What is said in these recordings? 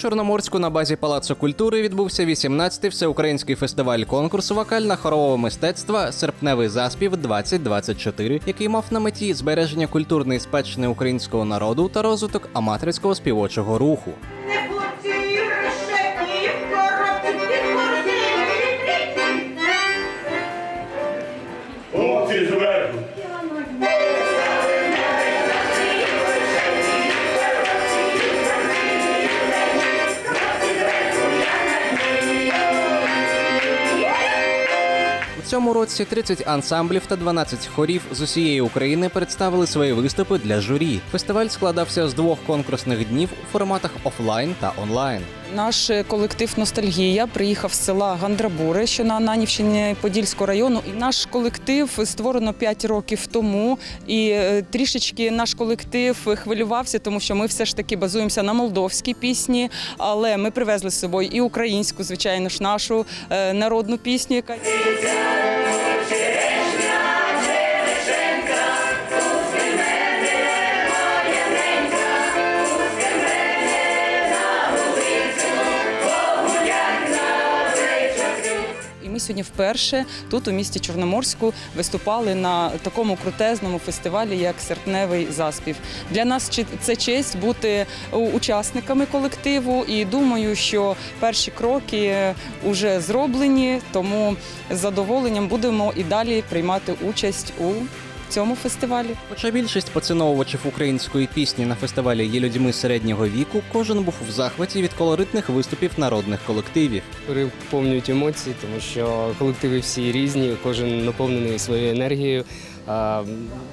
Чорноморську на базі Палацу культури відбувся 18-й всеукраїнський фестиваль конкурсу вокально-хорового мистецтва Серпневий заспів 2024, який мав на меті збереження культурної спадщини українського народу та розвиток аматорського співочого руху. Цьому році 30 ансамблів та 12 хорів з усієї України представили свої виступи для журі. Фестиваль складався з двох конкурсних днів у форматах офлайн та онлайн. Наш колектив Ностальгія приїхав з села Гандрабури, що на Ананівщині Подільського району. І наш колектив створено 5 років тому. І е, трішечки наш колектив хвилювався, тому що ми все ж таки базуємося на молдовській пісні, але ми привезли з собою і українську, звичайно ж, нашу е, народну пісню, яка ми сьогодні вперше тут, у місті Чорноморську, виступали на такому крутезному фестивалі, як серпневий заспів. Для нас це честь бути учасниками колективу, і думаю, що перші кроки вже зроблені, тому з задоволенням будемо і далі приймати участь у цьому фестивалі. Хоча більшість поціновувачів української пісні на фестивалі є людьми середнього віку, кожен був в захваті від колоритних виступів народних колективів. переповнюють емоції, тому що колективи всі різні, кожен наповнений своєю енергією.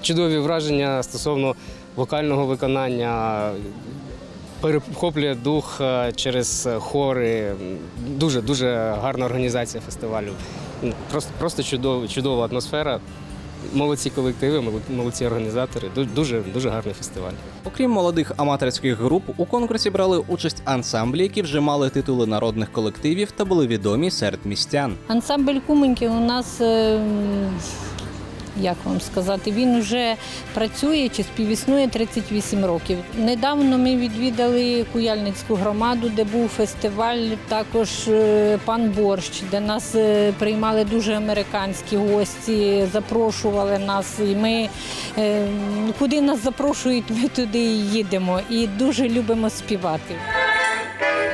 Чудові враження стосовно вокального виконання. Перехоплює дух через хори. Дуже дуже гарна організація фестивалю. Просто, просто чудова, чудова атмосфера. Молодці колективи, молодці організатори. Дуже дуже гарний фестиваль. Окрім молодих аматорських груп, у конкурсі брали участь ансамблі, які вже мали титули народних колективів та були відомі серед містян. Ансамбль Куменьки у нас, е, як вам сказати, він вже працює чи співіснує 38 років. Недавно ми відвідали Куяльницьку громаду, де був фестиваль, також е, пан Борщ, де нас е, приймали дуже американські гості, запрошували нас. І ми е, куди нас запрошують, ми туди їдемо. І дуже любимо співати.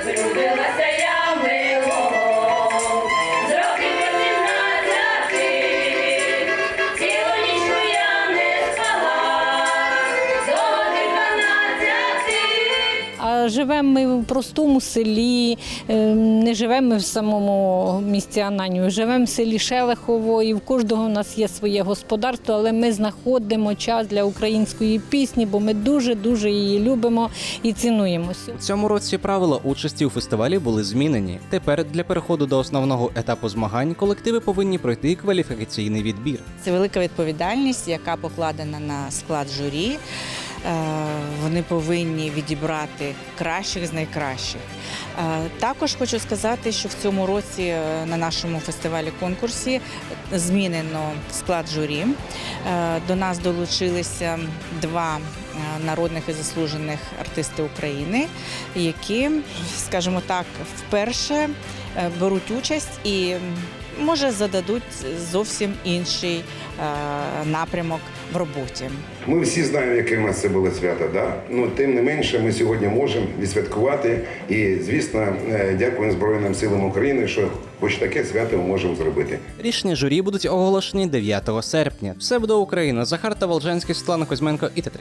Зробилася я живемо ми в простому селі, е, не живемо ми в самому місті Ананію, живемо в селі Шелехово, і в кожного у нас є своє господарство, але ми знаходимо час для української пісні, бо ми дуже-дуже її любимо і цінуємо. У цьому році правила участі у фестивалі були змінені. Тепер для переходу до основного етапу змагань колективи повинні пройти кваліфікаційний відбір. Це велика відповідальність, яка покладена на склад журі. Е, Вони повинні відібрати кращих з найкращих. Е, Також хочу сказати, що в цьому році е, на нашому фестивалі конкурсі змінено склад журі. До нас долучилися два народних і заслужених артисти України, які, скажімо так, вперше беруть участь і може зададуть зовсім інший е, напрямок в роботі. Ми всі знаємо, яке в нас це було свято, да? ну тим не менше, ми сьогодні можемо відсвяткувати. І, звісно, е, дякуємо Збройним силам України, що хоч таке свято ми можемо зробити. Рішення журі будуть оголошені 9 серпня. Все буде Україна. Захар та Волжанський, Світлана Кузьменко і Т3.